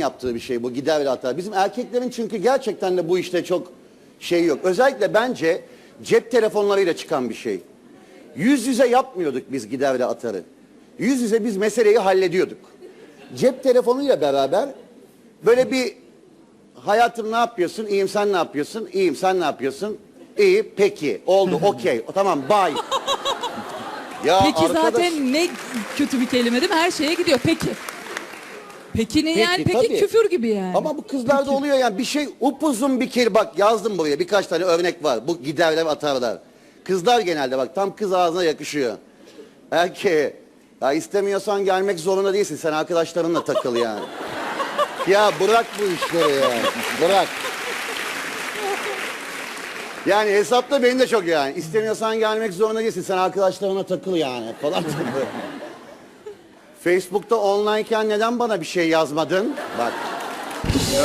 yaptığı bir şey bu gider ve atar. Bizim erkeklerin çünkü gerçekten de bu işte çok şey yok. Özellikle bence cep telefonlarıyla çıkan bir şey. Yüz yüze yapmıyorduk biz gider ve atarı. Yüz yüze biz meseleyi hallediyorduk. Cep telefonuyla beraber böyle bir hayatım ne yapıyorsun? İyiyim sen ne yapıyorsun? İyiyim sen ne yapıyorsun? İyi peki oldu okey tamam bye. Ya Peki arkadaş- zaten ne kötü bir kelime değil mi? Her şeye gidiyor. Peki. Peki ne yani? Peki tabii. küfür gibi yani. Ama bu kızlarda oluyor yani bir şey upuzun bir kelime bak yazdım buraya birkaç tane örnek var. Bu giderler atarlar. Kızlar genelde bak tam kız ağzına yakışıyor. Erkeğe ya istemiyorsan gelmek zorunda değilsin sen arkadaşlarınla takıl yani. ya bırak bu işleri ya bırak. Yani hesapta benim de çok yani. İstemiyorsan gelmek zorunda değilsin. Sen arkadaşlarına takıl yani falan. Facebook'ta onlineken neden bana bir şey yazmadın? Bak.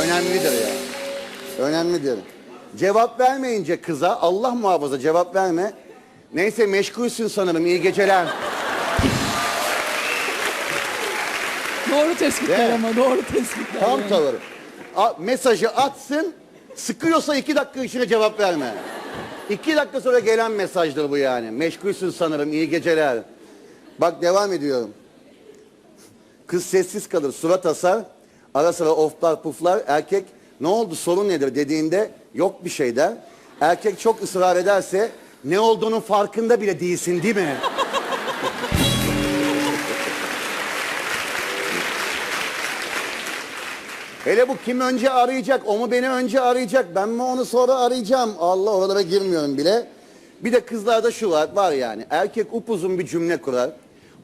Önemlidir ya. Önemlidir. Cevap vermeyince kıza Allah muhafaza cevap verme. Neyse meşgulsün sanırım iyi geceler. Doğru tespitler Değil mi? ama doğru tespitler. Tam yani. tavır. A- mesajı atsın. Sıkıyorsa iki dakika içine cevap verme. İki dakika sonra gelen mesajdır bu yani. Meşgulsün sanırım iyi geceler. Bak devam ediyorum. Kız sessiz kalır surat asar. Ara sıra oflar puflar. Erkek ne oldu sorun nedir dediğinde yok bir şey der. Erkek çok ısrar ederse ne olduğunun farkında bile değilsin değil mi? Hele bu kim önce arayacak? O mu beni önce arayacak? Ben mi onu sonra arayacağım? Allah oralara girmiyorum bile. Bir de kızlarda şu var, var yani. Erkek upuzun bir cümle kurar.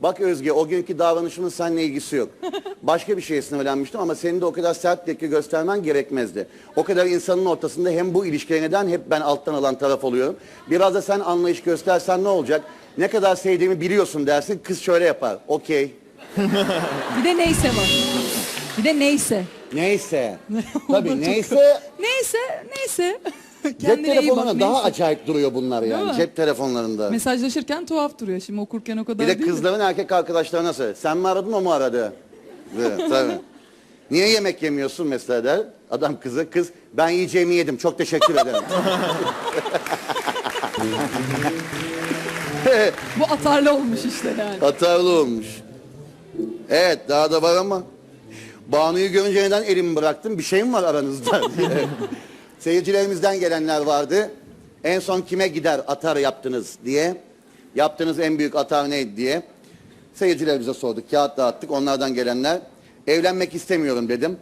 Bak Özge o günkü davranışımın seninle ilgisi yok. Başka bir şeye sinirlenmiştim ama senin de o kadar sert tepki göstermen gerekmezdi. O kadar insanın ortasında hem bu ilişkiye neden hep ben alttan alan taraf oluyorum. Biraz da sen anlayış göstersen ne olacak? Ne kadar sevdiğimi biliyorsun dersin. Kız şöyle yapar. Okey. Bir de neyse var. Bir de neyse. Neyse. Tabii neyse Neyse, neyse. Cep Kendine iyi bak. telefonlarında daha neyse. acayip duruyor bunlar yani. mi? Cep telefonlarında. Mesajlaşırken tuhaf duruyor. Şimdi okurken o kadar Bir de değil. kızların erkek arkadaşları nasıl? Sen mi aradın o mu aradı? Evet, tabii. Niye yemek yemiyorsun mesela der. Adam kızı kız ben yiyeceğimi yedim çok teşekkür ederim. Bu atarlı olmuş işte yani. Hatarlı olmuş. Evet daha da var ama. Banu'yu görünce neden elimi bıraktım? Bir şey mi var aranızda? diye. Seyircilerimizden gelenler vardı. En son kime gider atar yaptınız diye. Yaptığınız en büyük atar neydi diye. Seyircilerimize sorduk. Kağıt dağıttık. Onlardan gelenler. Evlenmek istemiyorum dedim.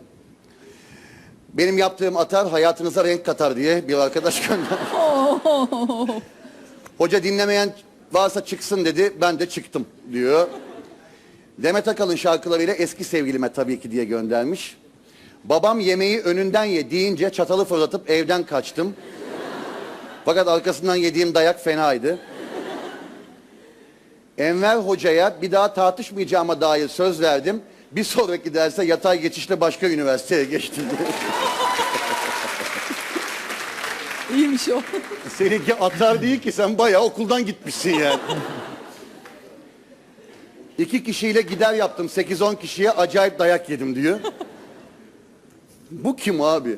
Benim yaptığım atar hayatınıza renk katar diye bir arkadaş gönderdi. Hoca dinlemeyen varsa çıksın dedi. Ben de çıktım diyor. Demet Akalın şarkılarıyla eski sevgilime tabii ki diye göndermiş. Babam yemeği önünden ye deyince çatalı fırlatıp evden kaçtım. Fakat arkasından yediğim dayak fenaydı. Enver Hoca'ya bir daha tartışmayacağıma dair söz verdim. Bir sonraki derse yatay geçişle başka üniversiteye geçtim. İyiymiş o. Seninki atar değil ki sen bayağı okuldan gitmişsin yani. İki kişiyle gider yaptım 8-10 kişiye acayip dayak yedim diyor. Bu kim abi?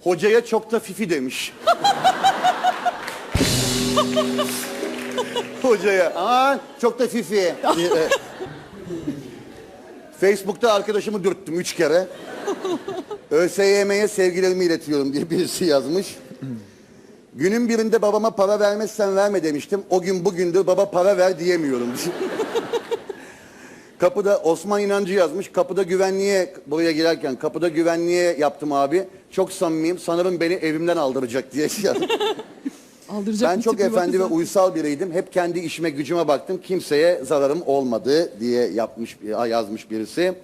Hocaya çok da fifi demiş. Hocaya aa çok da fifi. Facebook'ta arkadaşımı dürttüm üç kere. ÖSYM'ye sevgilerimi iletiyorum diye birisi yazmış. Günün birinde babama para vermezsen verme demiştim. O gün bugündür baba para ver diyemiyorum. kapıda Osman İnancı yazmış. Kapıda güvenliğe buraya girerken kapıda güvenliğe yaptım abi. Çok samimiyim. Sanırım beni evimden aldıracak diye yazmış. Aldıracak ben bir çok tipi efendi ve uysal biriydim. Hep kendi işime gücüme baktım. Kimseye zararım olmadı diye yapmış yazmış birisi.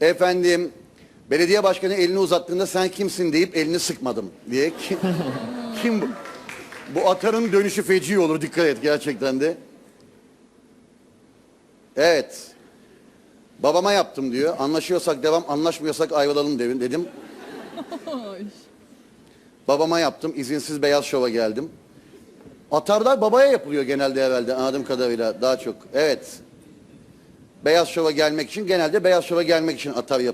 Efendim belediye başkanı elini uzattığında sen kimsin deyip elini sıkmadım diye. Kim, kim bu? Bu atarın dönüşü feci olur dikkat et gerçekten de. Evet. Babama yaptım diyor. Anlaşıyorsak devam, anlaşmıyorsak ayrılalım dedim. dedim. Babama yaptım. izinsiz Beyaz Şov'a geldim. Atarlar babaya yapılıyor genelde herhalde anladığım kadarıyla daha çok. Evet. Beyaz Şov'a gelmek için genelde Beyaz Şov'a gelmek için atar yapılıyor.